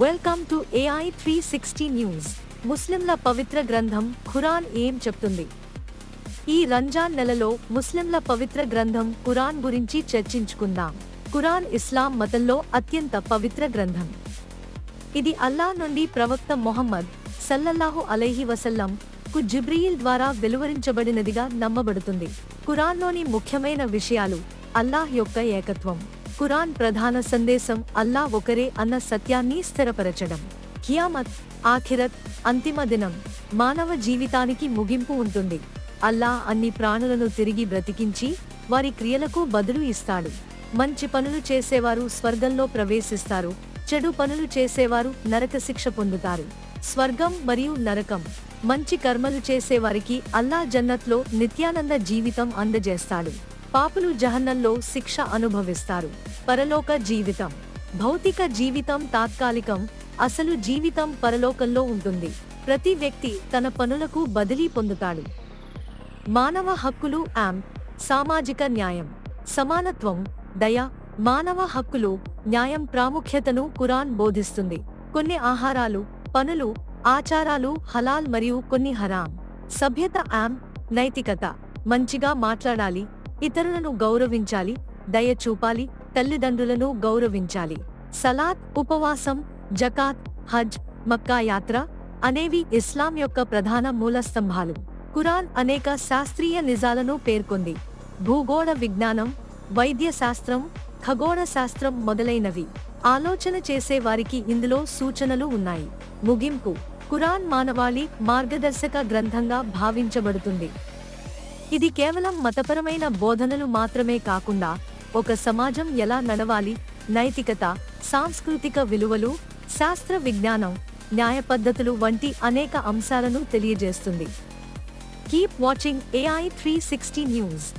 Welcome to AI three sixty news ముస్లింల పవిత్ర గ్రంథం ఖురాన్ ఏం చెప్తుంది? ఈ రంజాన్ నెలలో ముస్లింల పవిత్ర గ్రంథం ఖురాన్ గురించి చర్చించుకుందాం. ఖురాన్ ఇస్లాం మతంలో అత్యంత పవిత్ర గ్రంథం. ఇది అల్లా నుండి ప్రవక్త మొహమ్మద్ సల్లల్లాహు అలైహి వసల్లం కు జిబ్రీయిల్ ద్వారా వెలువరించబడినదిగా నమ్మబడుతుంది. ఖురాన్లోని ముఖ్యమైన విషయాలు అల్లాహ్ యొక్క ఏకత్వం. ఖురాన్ ప్రధాన సందేశం అల్లా ఒకరే అన్న సత్యాన్ని స్థిరపరచడం. కియామత్ ఆఖిరత్ అంతిమ దినం మానవ జీవితానికి ముగింపు ఉంటుంది. అల్లా అన్ని ప్రాణులను తిరిగి బ్రతికించి వారి క్రియలకు బదులు ఇస్తాడు. మంచి పనులు చేసేవారు స్వర్గంలో ప్రవేశిస్తారు. చెడు పనులు చేసేవారు నరక శిక్ష పొందుతారు. స్వర్గం మరియు నరకం మంచి కర్మలు చేసేవారికి అల్లా జన్నత్లో నిత్యానంద జీవితం అందజేస్తాడు. పాపులు జహన్నంలో శిక్ష అనుభవిస్తారు. పరలోక జీవితం. భౌతిక జీవితం తాత్కాలికం. అసలు జీవితం పరలోకంలో ఉంటుంది. ప్రతి వ్యక్తి తన పనులకు బదిలీ పొందుతాడు. మానవ హక్కులు యామ్ సామాజిక న్యాయం. సమానత్వం. దయ. మానవ హక్కులు న్యాయం ప్రాముఖ్యతను కురాన్ బోధిస్తుంది. కొన్ని ఆహారాలు పనులు ఆచారాలు హలాల్ మరియు కొన్ని హరాం. సభ్యత యామ్ నైతికత. మంచిగా మాట్లాడాలి. ఇతరులను గౌరవించాలి దయ చూపాలి తల్లిదండ్రులను గౌరవించాలి. సలాత్ ఉపవాసం జకాత్ హజ్ మక్కా యాత్ర అనేవి ఇస్లాం యొక్క ప్రధాన మూలస్తంభాలు కురాన్ అనేక శాస్త్రీయ నిజాలను పేర్కొంది. భూగోళ విజ్ఞానం వైద్య శాస్త్రం ఖగోళ శాస్త్రం మొదలైనవి. ఆలోచన చేసే వారికి ఇందులో సూచనలు ఉన్నాయి. ముగింపు. కురాన్ మానవాళి మార్గదర్శక గ్రంథంగా భావించబడుతుంది. ఇది కేవలం మతపరమైన బోధనలు మాత్రమే కాకుండా ఒక సమాజం ఎలా నడవాలి నైతికత సాంస్కృతిక విలువలు శాస్త్ర విజ్ఞానం న్యాయ పద్ధతులు వంటి అనేక అంశాలను తెలియజేస్తుంది. Keep watching AI three sixty news